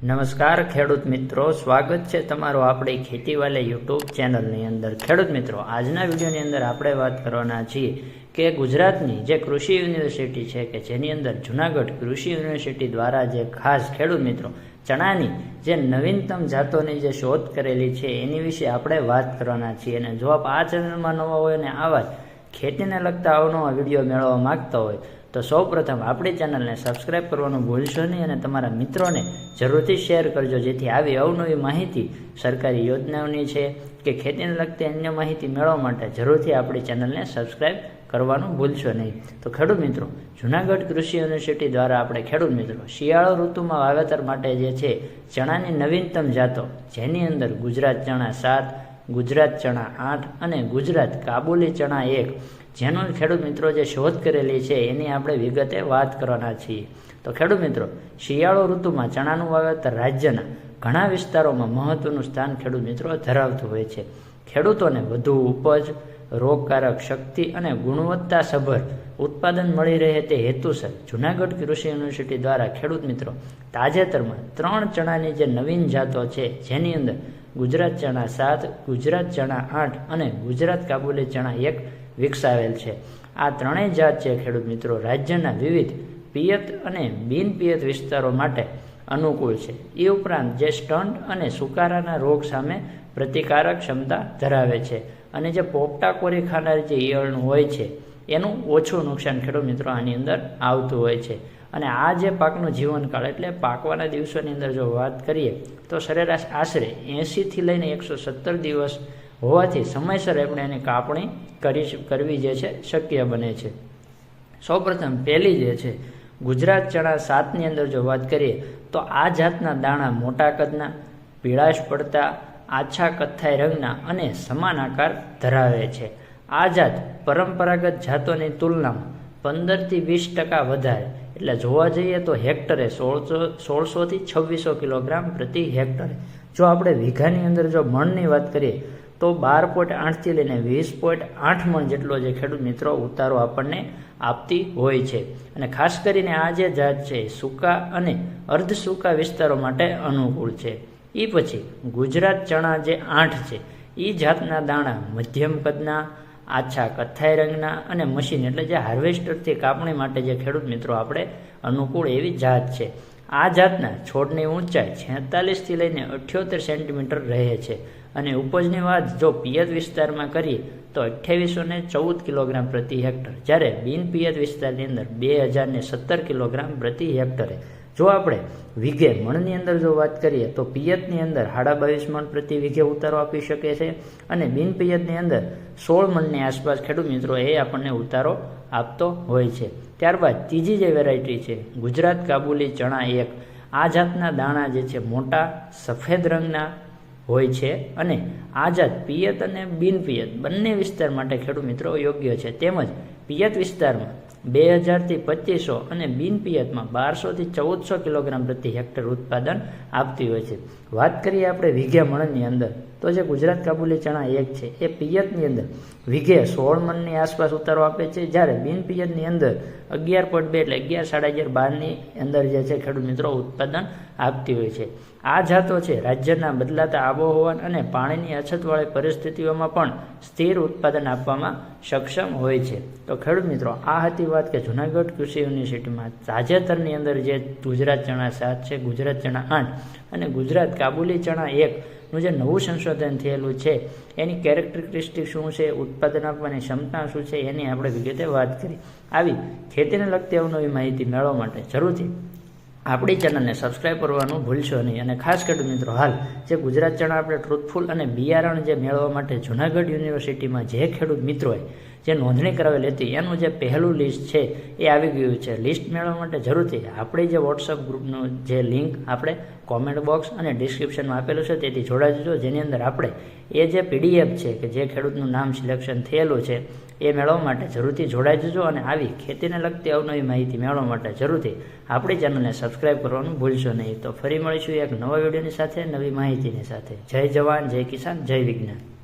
નમસ્કાર ખેડૂત મિત્રો, સ્વાગત છે તમારું આપણી ખેતીવાલે યુટ્યુબ ચેનલની અંદર. ખેડૂત મિત્રો, આજના વિડીયોની અંદર આપણે વાત કરવાના છીએ કે ગુજરાતની જે કૃષિ યુનિવર્સિટી છે કે જેની અંદર જુનાગઢ કૃષિ યુનિવર્સિટી દ્વારા જે ખાસ ખેડૂત મિત્રો, ચણાની જે નવીનતમ જાતોની જે શોધ કરેલી છે, એની વિશે આપણે વાત કરવાના છીએ. અને જો આપ આ ચેનલમાં નવા હોય અને આવા જ ખેતીને લગતા અવનવા વીડિયો મેળવવા માગતા હોય તો સૌ પ્રથમ આપણી ચેનલને સબસ્ક્રાઇબ કરવાનું ભૂલશો નહીં અને તમારા મિત્રોને જરૂરથી શેર કરજો. જેથી આવી અવનવી માહિતી સરકારી યોજનાઓની છે કે ખેતીને લગતી અન્ય માહિતી મેળવવા માટે જરૂરથી આપણી ચેનલને સબસ્ક્રાઇબ કરવાનું ભૂલશો નહીં. તો ખેડૂત મિત્રો, જુનાગઢ કૃષિ યુનિવર્સિટી દ્વારા આપણે ખેડૂત મિત્રો, શિયાળો ઋતુમાં વાવેતર માટે જે છે ચણાની નવીનતમ જાતો, જેની અંદર ગુજરાત ચણા સાત, ગુજરાત ચણા આઠ અને ગુજરાત કાબુલી ચણા એક જેનો ખેડૂત મિત્રો જે શોધ કરેલી છે, એની આપણે વિગતે વાત કરવાના છીએ. તો ખેડૂત મિત્રો, શિયાળો ઋતુમાં ચણાનું વાવેતર રાજ્યના ઘણા વિસ્તારોમાં મહત્વનું સ્થાન ખેડૂત મિત્રો ધરાવતું હોય છે. ખેડૂતોને વધુ ઉપજ, રોગકારક શક્તિ અને ગુણવત્તાસભર ઉત્પાદન મળી રહે તે હેતુસર જુનાગઢ કૃષિ યુનિવર્સિટી દ્વારા ખેડૂત મિત્રો તાજેતરમાં ત્રણ ચણાની જે નવીન જાતો છે, જેની અંદર ગુજરાત ચણા સાત, ગુજરાત ચણા આઠ અને ગુજરાત કાબુલી ચણા એક વિકસાવેલ છે. આ ત્રણેય જાત છે, ખેડૂત મિત્રો. રાજ્યના વિવિધ પિયત અને બિન પિયત વિસ્તારો માટે અનુકૂળ છે. એ ઉપરાંત જે સ્ટન્ટ અને સુકારાના રોગ સામે પ્રતિકારક ક્ષમતા ધરાવે છે અને જે પોપટા કોરી ખાનાર જે ઈયળનું હોય છે, એનું ઓછું નુકસાન ખેડૂત મિત્રો આની અંદર આવતું હોય છે. અને આ જે પાકનું જીવનકાળ એટલે પાકવાના દિવસોની અંદર જો વાત કરીએ, તો સરેરાશ આશરે એંશીથી લઈને એકસો સત્તર દિવસ હોવાથી સમયસર આપણે એની કાપણી કરી કરવી જે છે, શક્ય બને છે. સૌપ્રથમ પહેલી જે છે, ગુજરાત ચણા સાતની અંદર જો વાત કરીએ, તો આ જાતના દાણા મોટા કદના, પીળાશ પડતા, આછા કથ્થાઈ રંગના અને સમાન આકાર ધરાવે છે. આ જાત પરંપરાગત જાતોની તુલનામાં પંદરથી વીસ ટકા વધારે એટલે જોવા જઈએ તો હેક્ટરે સોળસો, સોળસોથી છવ્વીસો કિલોગ્રામ પ્રતિ હેક્ટરે. જો આપણે વીઘાની અંદર જો મણની વાત કરીએ, તો બાર પોઈન્ટ આઠથી લઈને વીસ પોઈન્ટ આઠ મણ જેટલો જે ખેડૂત મિત્રો ઉતારો આપણને આપતી હોય છે. અને ખાસ કરીને આ જે જાત છે, સૂકા અને અર્ધ સૂકા વિસ્તારો માટે અનુકૂળ છે. એ પછી ગુજરાત ચણા જે આઠ છે એ જાતના દાણા મધ્યમ કદના આછા કથ્થાઈ રંગના અને મશીન એટલે જે હાર્વેસ્ટરથી કાપણી માટે જે ખેડૂત મિત્રો આપણે અનુકૂળ એવી જાત છે. આ જાતના છોડની ઊંચાઈ છેતાલીસથી લઈને અઠ્યોતેર સેન્ટીમીટર રહે છે અને ઉપજની વાત જો પિયત વિસ્તારમાં કરીએ તો અઠ્યાવીસો ને ચૌદ કિલોગ્રામ પ્રતિ હેક્ટર. જ્યારે બિન પિયત વિસ્તારની અંદર બે હજારને સત્તર કિલોગ્રામ પ્રતિ હેક્ટરે. જો આપણે વીઘે મણની અંદર જો વાત કરીએ તો પિયતની અંદર સાડા બાવીસ મણ પ્રતિ વીઘે ઉતારો આપી શકે છે અને બિન પિયતની અંદર સોળ મણની આસપાસ ખેડૂત મિત્રો એ આપણને ઉતારો આપતો હોય છે. ત્યારબાદ ત્રીજી જે વેરાયટી છે, ગુજરાત કાબુલી ચણા એક, આ જાતના દાણા જે છે મોટા સફેદ રંગના હોય છે અને આ જાત પિયત અને બિન પિયત બંને વિસ્તાર માટે ખેડૂત મિત્રો યોગ્ય છે. તેમજ પિયત વિસ્તારમાં બે હજારથી પચીસો અને બિન પિયતમાં બારસોથી ચૌદસો કિલોગ્રામ પ્રતિ હેક્ટર ઉત્પાદન આપતી હોય છે. વાત કરીએ આપણે વીઘે મણની અંદર. તો જે ગુજરાત કાબુલી ચણા એક છે, એ પિયતની અંદર વીઘે સોળ મણની આસપાસ ઉતારો આપે છે. જ્યારે બિન પિયતની અંદર અગિયાર પોઈન્ટ બે એટલે અગિયાર સાડા અગિયાર બારની અંદર જે છે ખેડૂત મિત્રો ઉત્પાદન આપતી હોય છે. આ જાતો છે રાજ્યના બદલાતા આબોહવાન અને પાણીની અછતવાળી પરિસ્થિતિઓમાં પણ સ્થિર ઉત્પાદન આપવામાં સક્ષમ હોય છે. તો ખેડૂત મિત્રો, આ હતી વાત કે જુનાગઢ કૃષિ યુનિવર્સિટીમાં તાજેતરની અંદર જે ગુજરાત ચણા સાત છે, ગુજરાત ચણા આઠ અને ગુજરાત કાબુલી ચણા એક નું જે નવું સંશોધન થયેલું છે, એની કેરેક્ટરિસ્ટિક શું છે, ઉત્પાદન આપવાની ક્ષમતા શું છે, એની આપણે વિગતે વાત કરી. આવી ખેતીને લગતી અવનવી માહિતી મેળવવા માટે જરૂરથી આપણી ચેનલને સબસ્ક્રાઈબ કરવાનું ભૂલશો નહીં. અને ખાસ કરીને મિત્રો, હાલ જે ગુજરાત ચણા આપણે ટ્રુથફુલ અને બિયારણ જે મેળવવા માટે જુનાગઢ યુનિવર્સિટીમાં જે ખેડૂત મિત્રોએ જે નોંધણી કરાવેલી હતી, એનું જે પહેલું લિસ્ટ છે, એ આવી ગયું છે. લિસ્ટ મેળવવા માટે જરૂરથી આપણી જે વોટ્સઅપ ગ્રુપનું જે લિંક આપણે કોમેન્ટ બોક્સ અને ડિસ્ક્રિપ્શનમાં આપેલું છે, તેથી જોડાઈ જજો. જેની અંદર આપણે એ જે પીડીએફ છે, કે જે ખેડૂતનું નામ સિલેક્શન થયેલું છે, એ મેળવવા માટે જરૂરથી જોડાઈ અને આવી ખેતીને લગતી અવનવી માહિતી મેળવવા માટે જરૂરથી આપણી ચેનલને સબસ્ક્રાઈબ કરવાનું ભૂલશો નહીં. તો ફરી મળીશું એક નવા વિડીયોની સાથે, નવી માહિતીની સાથે. જય જવાન, જય કિસાન, જય વિજ્ઞાન.